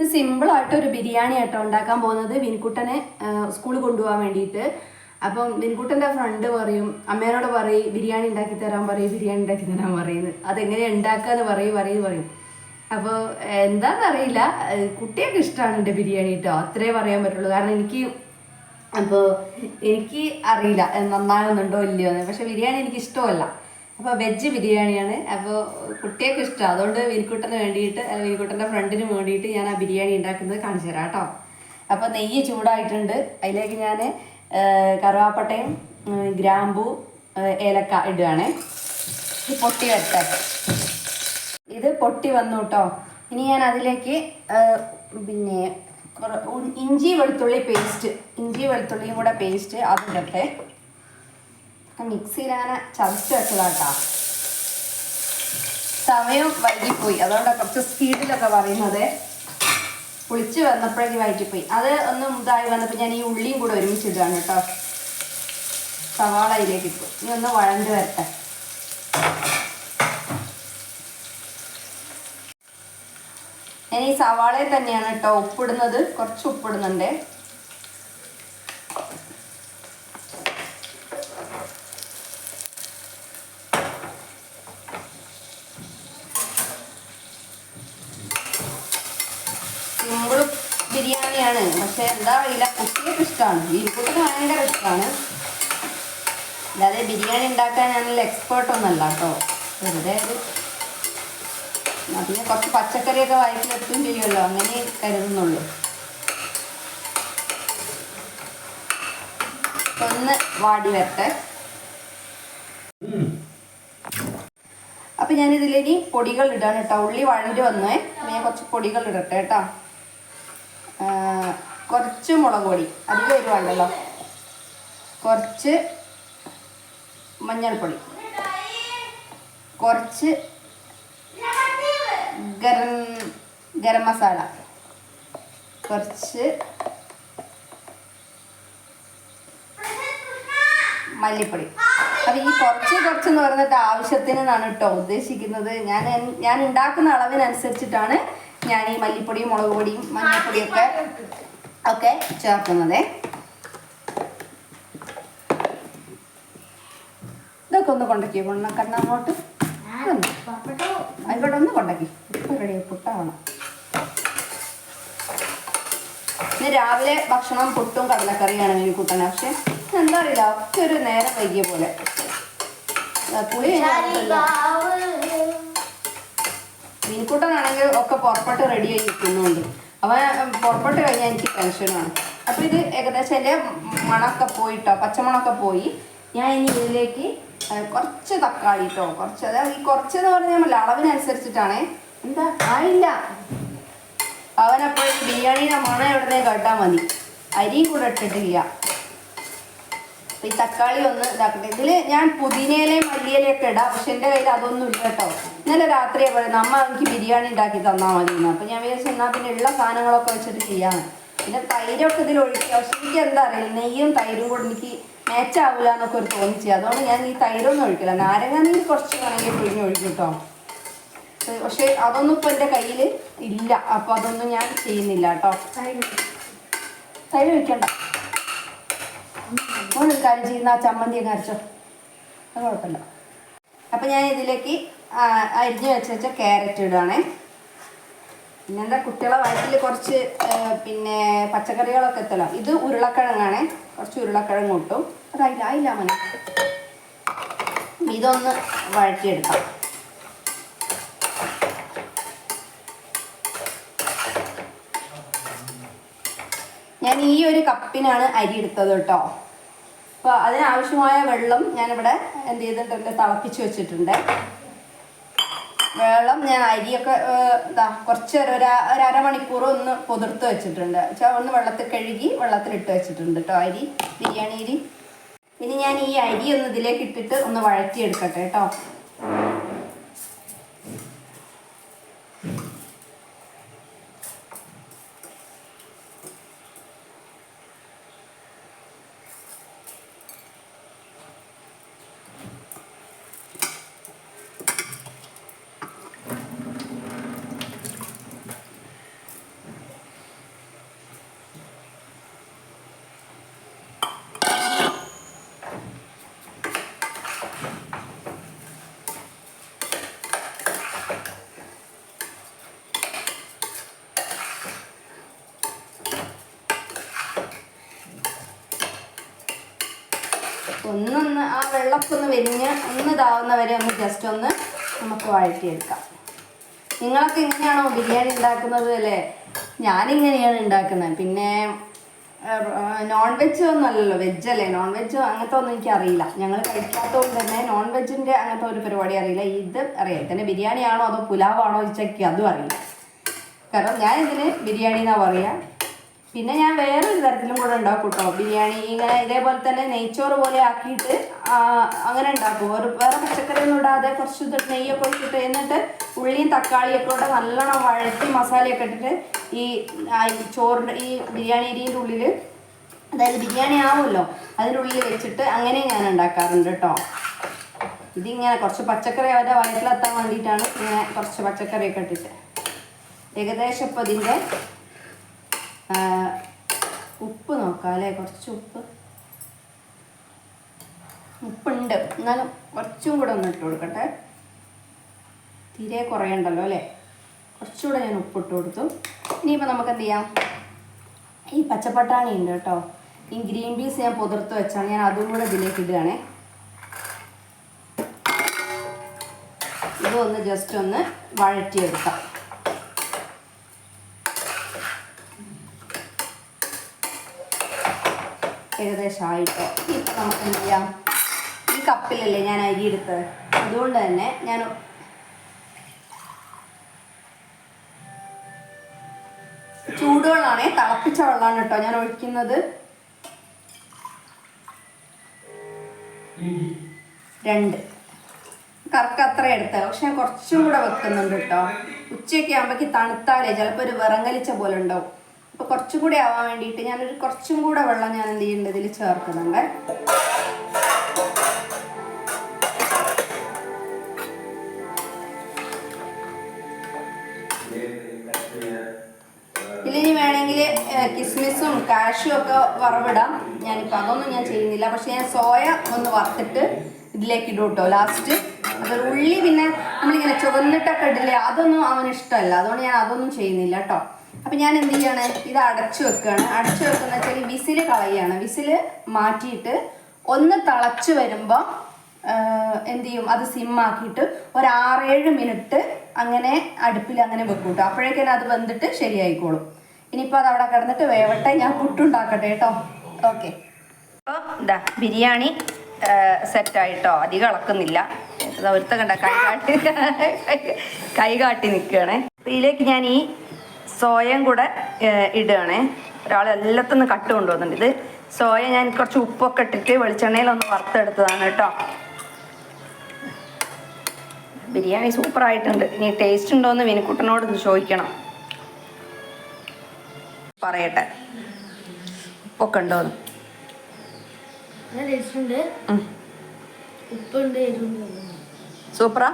ഇത് സിമ്പിളായിട്ട് ഒരു ബിരിയാണി ആട്ടോ ഉണ്ടാക്കാൻ പോകുന്നത്. വിൻകുട്ടനെ സ്കൂളിൽ കൊണ്ടുപോകാൻ വേണ്ടിയിട്ട്. അപ്പം വിൻകുട്ടന്റെ ഫ്രണ്ട് പറയും അമ്മേനോട് പറയും ബിരിയാണി ഉണ്ടാക്കി തരാൻ പറയും ബിരിയാണി ഉണ്ടാക്കി തരാൻ പറയുന്നത് അതെങ്ങനെ ഉണ്ടാക്കാന്ന് പറയും പറയും പറയും. അപ്പോൾ എന്താണെന്നറിയില്ല കുട്ടിയൊക്കെ ഇഷ്ടമാണ് എന്റെ ബിരിയാണി കേട്ടോ. അത്രേ പറയാൻ പറ്റുള്ളൂ. കാരണം എനിക്ക് അപ്പോൾ എനിക്ക് അറിയില്ല നന്നാകുന്നുണ്ടോ ഇല്ലയോ എന്ന്. പക്ഷെ ബിരിയാണി എനിക്ക് ഇഷ്ടമല്ല. അപ്പോൾ വെജ് ബിരിയാണിയാണ്. അപ്പോൾ കുട്ടികൾക്ക് ഇഷ്ടം. അതുകൊണ്ട് വിനിക്കുട്ടന് വേണ്ടിയിട്ട് അല്ലെങ്കിൽ ഫ്രണ്ടിന് വേണ്ടിയിട്ട് ഞാൻ ആ ബിരിയാണി ഉണ്ടാക്കുന്നത് കാണിച്ചു തരാം കേട്ടോ. അപ്പോൾ നെയ്യ് ചൂടായിട്ടുണ്ട്. അതിലേക്ക് ഞാൻ കറുവാപ്പട്ടയും ഗ്രാമ്പു ഏലക്ക ഇടുകയാണേ. പൊട്ടി വരട്ടെ. ഇത് പൊട്ടി വന്നു കേട്ടോ. ഇനി ഞാൻ അതിലേക്ക് പിന്നെ ഇഞ്ചി വെളുത്തുള്ളി പേസ്റ്റ് ഇഞ്ചി വെളുത്തുള്ളിയും കൂടെ പേസ്റ്റ് അതിടട്ടെ മിക്സിയിൽ അങ്ങനെ ചതച്ച് വെച്ചതാട്ടാ സമയം വൈകിപ്പോയി. അതുകൊണ്ടാണ് കുറച്ച് സ്പീഡിലൊക്കെ പറയുന്നത്. കുളിച്ച് വന്നപ്പോഴേക്ക് വൈകിപ്പോയി. അത് ഒന്ന് ഇതായി വന്നപ്പോൾ ഞാൻ ഈ ഉള്ളിയും കൂടെ ഒരുമിച്ച് ഇടുകയാണ് കേട്ടോ സവാള അതിലേക്ക് ഇട്ടു. ഇനി ഒന്ന് വഴണ്ട് വരട്ടെ. ഞാൻ ഈ സവാളയിൽ തന്നെയാണ് കേട്ടോ ഉപ്പിടുന്നത്. കുറച്ച് ഉപ്പിടുന്നുണ്ട്. ബിരിയാണിയാണ് പക്ഷെ എന്താ അറിയില്ല. കുട്ടികൾക്ക് ഇഷ്ടമാണ് വീൽക്കുട്ടിന് ഭയങ്കര ഇഷ്ടമാണ് അല്ലാതെ ബിരിയാണി ഉണ്ടാക്കാൻ ഞാനല്ല എക്സ്പേർട്ട് ഒന്നല്ല കേട്ടോ. വെറുതെ ഒരു പിന്നെ കുറച്ച് പച്ചക്കറിയൊക്കെ വയറ്റിലെത്തും ചെയ്യുമല്ലോ അങ്ങനെ കരുതുന്നുള്ളൂ. ഒന്ന് വാടി വരട്ടെ. അപ്പൊ ഞാൻ ഇതിലിനി പൊടികൾ ഇടാണ് കേട്ടോ. ഉള്ളി വഴണ്ടി വന്നേ. ഞാൻ കുറച്ച് പൊടികൾ ഇടട്ടെ കേട്ടോ. കുറച്ച് മുളക് പൊടി. അധികം വരുവാണ്ടല്ലോ കുറച്ച് മഞ്ഞൾപ്പൊടി. കുറച്ച് ഗരം ഗരം മസാല. കുറച്ച് മല്ലിപ്പൊടി. അപ്പം ഈ കുറച്ച് കുറച്ചെന്ന് പറഞ്ഞിട്ട് ആവശ്യത്തിന് എന്നാണ് കേട്ടോ ഉദ്ദേശിക്കുന്നത്. ഞാൻ ഞാൻ ഉണ്ടാക്കുന്ന അളവിനനുസരിച്ചിട്ടാണ് ഞാൻ ഈ മല്ലിപ്പൊടിയും മുളക് പൊടിയും മഞ്ഞൾപ്പൊടിയും ഒക്കെ ഒക്കെ ചേർക്കുന്നത്. ഇതൊക്കെ ഒന്ന് കൊണ്ടക്കി കൊണ്ട കണ്ണങ്ങോട്ട് ആയിക്കോട്ടെ ഒന്ന് കൊണ്ടക്കി. ഇവിടെ റെഡി പുട്ടാവണം ഇന്ന് രാവിലെ ഭക്ഷണം പുട്ടും കടലക്കറിയാണ് കൂട്ടണത് പക്ഷെ എന്താ അറിയില്ല ഒക്കെ ഒരു നേരം വൈകിയ പോലെ. പുളി കഴിഞ്ഞാൽ മീൻകൂട്ടനാണെങ്കിൽ ഒക്കെ പുറപ്പെട്ട് റെഡി ആയി നിൽക്കുന്നുണ്ട്. അവൻ ഉം, പുറപ്പെട്ട് കഴിഞ്ഞാൽ എനിക്ക് ടെൻഷനാണ് അപ്പോൾ ഇത് ഏകദേശം എന്റെ മണമൊക്കെ പോയിട്ടോ പച്ചമണമൊക്കെ പോയി. ഞാൻ ഇനി ഇതിലേക്ക് കുറച്ച് തക്കാളി കേട്ടോ കുറച്ച് അതായത് ഈ കുറച്ച് എന്ന് പറഞ്ഞാൽ അളവിനനുസരിച്ചിട്ടാണ്. എന്താ? ആയില്ല. അവനപ്പോഴും ബിരിയാണിയുടെ മണം എവിടുന്നേ കേട്ടാൽ മതി. അരിയും കൂടെ ഇട്ടിട്ടില്ല. ഈ തക്കാളി ഒന്ന് ഇതാക്കട്ടെ. ഇതിൽ ഞാൻ പുതിനയിലയും മല്ലിയിലയും ഒക്കെ ഇടാം. പക്ഷെ എന്റെ കയ്യിൽ അതൊന്നും ഇല്ല കേട്ടോ. ഇന്നലെ രാത്രി പറയുന്നത് അമ്മ എനിക്ക് ബിരിയാണി ഉണ്ടാക്കി തന്നാൽ മതി എന്ന് അപ്പൊ ഞാൻ വിചാരിച്ചു എന്നാൽ പിന്നെ ഉള്ള സാധനങ്ങളൊക്കെ വെച്ചിട്ട് ചെയ്യാന്ന് പിന്നെ തൈരൊക്കെ ഇതിൽ ഒഴിക്കുക. പക്ഷെ എനിക്ക് എന്താ അറിയില്ല. നെയ്യും തൈരും കൂടെ എനിക്ക് മാച്ചാവില്ല എന്നൊക്കെ ഒരു തോന്നിച്ചു. അതുകൊണ്ട് ഞാൻ ഈ തൈരൊന്നും ഒഴിക്കില്ല. നാരങ്ങ നീ കുറച്ച് വേണമെങ്കിൽ പിഴിഞ്ഞ് ഒഴിക്കും കേട്ടോ. പക്ഷെ അതൊന്നും ഇപ്പൊ എന്റെ കയ്യിൽ ഇല്ല. അപ്പൊ അതൊന്നും ഞാൻ ചെയ്യുന്നില്ല കേട്ടോ. തൈര് വെക്കണ്ട ഒരു കാര്യം ചെയ്യുന്ന ആ ചമ്മന്തി അങ്ങ് അരച്ചോ. അത് കുഴപ്പമില്ല. അപ്പം ഞാൻ ഇതിലേക്ക് അരിഞ്ഞ് വെച്ച് വെച്ച ക്യാരറ്റ് ഇടുകയാണേ പിന്നെന്താ കുട്ടികളെ വയറ്റിൽ കുറച്ച് പിന്നെ പച്ചക്കറികളൊക്കെ എത്തല്ലോ ഇത് ഉരുളക്കിഴങ്ങാണേ. കുറച്ച് ഉരുളക്കിഴങ്ങ് കൂട്ടും അതായില്ല ആയില്ല മോനെ. ഇതൊന്ന് വഴറ്റിയെടുക്കാം. ഈ ഒരു കപ്പിനാണ് അരി എടുത്തത് കേട്ടോ. അപ്പോൾ അതിനാവശ്യമായ വെള്ളം ഞാനിവിടെ എന്ത് ചെയ്തിട്ടുണ്ട്? തിളപ്പിച്ച് വെച്ചിട്ടുണ്ട്. വെള്ളം ഞാൻ അരിയൊക്കെ എന്താ കുറച്ച് ഒരു ഒരു അരമണിക്കൂർ ഒന്ന് പൊതിർത്ത് വെച്ചിട്ടുണ്ട്. വെച്ചാൽ ഒന്ന് വെള്ളത്തിൽ കഴുകി വെള്ളത്തിലിട്ട് വെച്ചിട്ടുണ്ട് കേട്ടോ അരി ബിരിയാണി അരി. ഇനി ഞാൻ ഈ അരി ഒന്ന് ഇതിലേക്ക് ഇട്ടിട്ട് ഒന്ന് വഴറ്റിയെടുക്കട്ടെ കേട്ടോ. ഒന്നൊന്ന് ആ വെള്ളപ്പൊന്ന് വെരിഞ്ഞ് ഒന്ന് ഇതാവുന്ന വരെ ഒന്ന് ജസ്റ്റ് ഒന്ന് നമുക്ക് വഴറ്റിയെടുക്കാം. നിങ്ങളൊക്കെ ഇങ്ങനെയാണോ ബിരിയാണി ഉണ്ടാക്കുന്നത് അല്ലേ? ഞാനിങ്ങനെയാണ് ഉണ്ടാക്കുന്നത്. പിന്നെ നോൺ വെജ് ഒന്നും അല്ലല്ലോ. വെജ് അല്ലേ? നോൺ വെജ് അങ്ങനത്തെ ഒന്നും എനിക്ക് അറിയില്ല ഞങ്ങൾ കഴിക്കാത്തതുകൊണ്ട് തന്നെ നോൺ വെജിന്റെ അങ്ങനത്തെ ഒരു പരിപാടി അറിയില്ല. ഇത് അറിയാം. തന്നെ ബിരിയാണി ആണോ അതോ പുലാവാണോ ചോദിച്ചാൽ അതും അറിയില്ല. കാരണം ഞാനിതിന് ബിരിയാണി എന്നാ പറയാ? പിന്നെ ഞാൻ വേറൊരു തരത്തിലും കൂടെ ഉണ്ടാക്കും കേട്ടോ ബിരിയാണി ഇങ്ങനെ ഇതേപോലെ തന്നെ നെയ്ച്ചോറ് പോലെ ആക്കിയിട്ട് അങ്ങനെ ഉണ്ടാക്കും. ഒരു വേറെ പച്ചക്കറിയൊന്നും ഇടാതെ കുറച്ച് നെയ്യൊക്കെ ഒഴിച്ചിട്ട് എന്നിട്ട് ഉള്ളിയും തക്കാളിയൊക്കെ കൂടെ നല്ലോണം വഴറ്റി മസാലയൊക്കെ ഇട്ടിട്ട് ഈ ചോറിന്റെ ഈ ബിരിയാണി അരിന്റെ ഉള്ളിൽ അതായത് ബിരിയാണി ആവുമല്ലോ അതിന്റെ ഉള്ളിൽ വെച്ചിട്ട് അങ്ങനെ ഞാൻ ഉണ്ടാക്കാറുണ്ട് കേട്ടോ. ഇതിങ്ങനെ കുറച്ച് പച്ചക്കറി അവരുടെ വയറ്റിലെത്താൻ വേണ്ടിയിട്ടാണ് ഇങ്ങനെ കുറച്ച് പച്ചക്കറിയൊക്കെ ഇട്ടിട്ട്. ഏകദേശം ഇപ്പോൾ ഇതിന്റെ ഉപ്പ് നോക്കാം അല്ലേ കുറച്ച് ഉപ്പ്. ഉപ്പുണ്ട്. എന്നാലും കുറച്ചും കൂടെ ഒന്ന് ഇട്ട് കൊടുക്കട്ടെ. തീരെ കുറയണ്ടല്ലോ അല്ലേ? കുറച്ചുകൂടെ ഞാൻ ഉപ്പിട്ട് കൊടുത്തു. ഇനിയിപ്പോൾ നമുക്ക് എന്ത് ചെയ്യാം? ഈ പച്ചപ്പട്ടാണി ഉണ്ട് കേട്ടോ. ഈ ഗ്രീൻ പീസ് ഞാൻ പുതിർത്ത് വെച്ചാണ്. ഞാൻ അതും കൂടെ ഇതിലേക്ക് ഇടുകയാണേ. ഇതൊന്ന് ജസ്റ്റ് ഒന്ന് വഴറ്റിയെടുക്കാം. ഏകദേശം ആയിട്ടോ ഇപ്പം നമുക്ക് എന്ത് ചെയ്യാം ഈ കപ്പിലല്ലേ ഞാൻ അരി എടുത്തത്. അതുകൊണ്ട് തന്നെ ഞാൻ ചൂടുവെള്ളമാണേ തിളപ്പിച്ച വെള്ളമാണ് കേട്ടോ ഞാൻ ഒഴിക്കുന്നത്. രണ്ട്. കറക്റ്റ് അത്ര എടുത്തത്. പക്ഷെ ഞാൻ കുറച്ചും കൂടെ വെക്കുന്നുണ്ട് കേട്ടോ. ഉച്ചയൊക്കെ ആകുമ്പോഴേക്ക് തണുത്താലേ ചിലപ്പോൾ ഒരു വിറങ്ങലിച്ച പോലെ ഉണ്ടാവും. അപ്പോൾ കുറച്ചും കൂടി ആവാൻ വേണ്ടിയിട്ട് ഞാനൊരു കുറച്ചും കൂടെ വെള്ളം ഞാൻ എന്ത് ചെയ്യുന്നുണ്ട് ഇതിൽ ചേർക്കുന്നുണ്ട് ഇതിന് വേണമെങ്കിൽ കിസ്മിസും കാഷ്യും ഒക്കെ വറവിടാം. ഞാനിപ്പോൾ അതൊന്നും ഞാൻ ചെയ്യുന്നില്ല. പക്ഷെ ഞാൻ സോയ ഒന്ന് വറുത്തിട്ട് ഇതിലേക്ക് ഇടും കേട്ടോ ലാസ്റ്റ്. അതൊരു ഉള്ളി പിന്നെ നമ്മളിങ്ങനെ ചുവന്നിട്ടൊക്കെ ഇടില്ലേ അതൊന്നും അവന് ഇഷ്ടമല്ല. അതുകൊണ്ട് ഞാൻ അതൊന്നും ചെയ്യുന്നില്ല കേട്ടോ അപ്പം ഞാൻ എന്ത് ചെയ്യാണ്? ഇത് അടച്ചു വെക്കുകയാണ്. അടച്ചു വെക്കുന്ന വെച്ചാൽ ഈ വിസിൽ കളയുകയാണ്. വിസിൽ മാറ്റിയിട്ട് ഒന്ന് തിളച്ചു വരുമ്പോൾ എന്ത് ചെയ്യും? അത് സിമ്മാക്കിയിട്ട് ഒരു ആറേഴ് മിനിറ്റ് അങ്ങനെ അടുപ്പിൽ അങ്ങനെ വെക്കും കേട്ടോ. അപ്പോഴേക്കും അത് വെന്തിട്ട് ശരിയായിക്കോളും. ഇനിയിപ്പോൾ അത് അവിടെ കിടന്നിട്ട് വേവട്ടെ. ഞാൻ പുട്ടുണ്ടാക്കട്ടെ കേട്ടോ. ഓക്കെ. അപ്പോൾ ഇതാ ബിരിയാണി സെറ്റായിട്ടോ. അധികം ഇളക്കുന്നില്ല. ഒരുത്ത കണ്ട കൈ കാട്ടി കൈ കാട്ടി നിൽക്കുകയാണേ. ഇതിലേക്ക് ഞാൻ ഈ സോയയും കൂടെ ഇടുകയാണേ. ഒരാൾ എല്ലാത്തുനിന്ന് കട്ട് കൊണ്ടുവന്നിട്ടുണ്ട്. ഇത് സോയ ഞാൻ കുറച്ച് ഉപ്പൊക്കെ ഇട്ടിട്ട് വെളിച്ചെണ്ണയിലൊന്ന് വറുത്തെടുത്തതാണ് കേട്ടോ. ബിരിയാണി സൂപ്പർ ആയിട്ടുണ്ട്. ഇനി ടേസ്റ്റ് ഉണ്ടോയെന്ന് വിനിക്കുട്ടനോട് ഒന്ന് ചോദിക്കണം. പറയട്ടെ. ഉപ്പൊക്കെ ഉണ്ടോ ഉണ്ട്. സൂപ്പറാ?